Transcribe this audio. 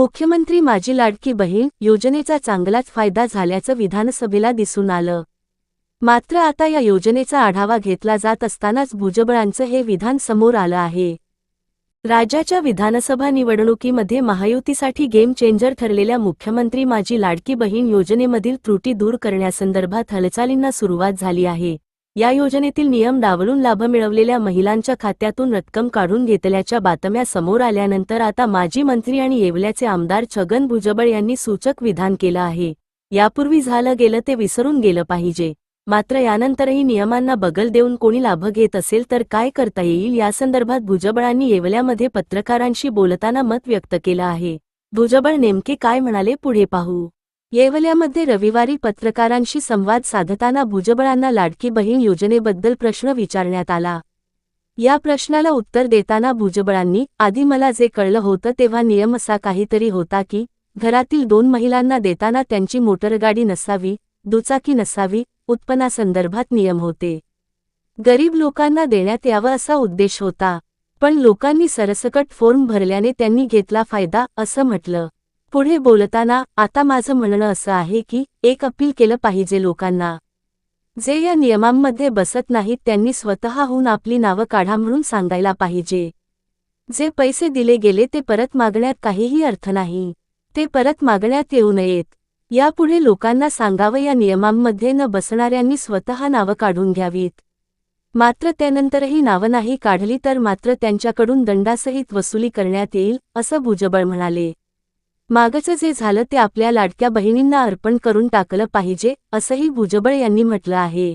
मुख्यमंत्री माझी लाडकी बहीण योजनेचा चांगलाच फायदा झाल्याचं विधानसभेला दिसून आलं. मात्र आता या योजनेचा आढावा घेतला जात असतानाच भुजबळांचं हे विधान समोर आलं आहे. राज्याच्या विधानसभा निवडणुकीमध्ये महायुतीसाठी गेम चेंजर ठरलेल्या मुख्यमंत्री माझी लाडकी बहीण योजनेमधील त्रुटी दूर करण्यासंदर्भात हालचालींना सुरुवात झाली आहे. या योजनेतील नियम डावलून लाभ मिळवलेल्या महिलांच्या खात्यातून रक्कम काढून घेतल्याच्या बातम्या समोर आल्यानंतर आता माजी मंत्री आणि येवल्याचे आमदार छगन भुजबळ यांनी सूचक विधान केलं आहे. यापूर्वी झालं गेलं ते विसरून गेलं पाहिजे. मात्र यानंतरही नियमांना बगल देऊन कोणी लाभ घेत असेल तर काय करता येईल यासंदर्भात भुजबळांनी येवल्यामध्ये पत्रकारांशी बोलताना मत व्यक्त केलं आहे. भुजबळ नेमके काय म्हणाले पुढे पाहू. येवल्यामध्ये रविवारी पत्रकारांशी संवाद साधताना भुजबळांना लाडकी बहीण योजनेबद्दल प्रश्न विचारण्यात आला. या प्रश्नाला उत्तर देताना भुजबळांनी आधी मला जे कळलं होतं तेव्हा नियम असा काहीतरी होता की घरातील दोन महिलांना देताना त्यांची मोटरगाडी नसावी दुचाकी नसावी उत्पन्नासंदर्भात नियम होते. गरीब लोकांना देण्यात यावं असा उद्देश होता. पण लोकांनी सरसकट फॉर्म भरल्याने त्यांनी घेतला फायदा असं म्हटलं. पुढे बोलताना आता माझं म्हणणं असं आहे की एक अपील केलं पाहिजे लोकांना. जे या नियमांमध्ये बसत नाहीत त्यांनी स्वतःहून आपली नावं काढा म्हणून सांगायला पाहिजे. जे पैसे दिले गेले ते परत मागण्यात काहीही अर्थ नाही. ते परत मागण्यात येऊ नयेत. यापुढे लोकांना सांगावं या नियमांमध्ये न बसणाऱ्यांनी स्वतः नावं काढून घ्यावीत. मात्र त्यानंतरही नावं नाही काढली तर मात्र त्यांच्याकडून दंडासहित वसुली करण्यात येईल असं भुजबळ म्हणाले. मागचं जे झालं ते आपल्या लाडक्या बहिणींना अर्पण करून टाकलं पाहिजे असंही भुजबळ यांनी म्हटलं आहे.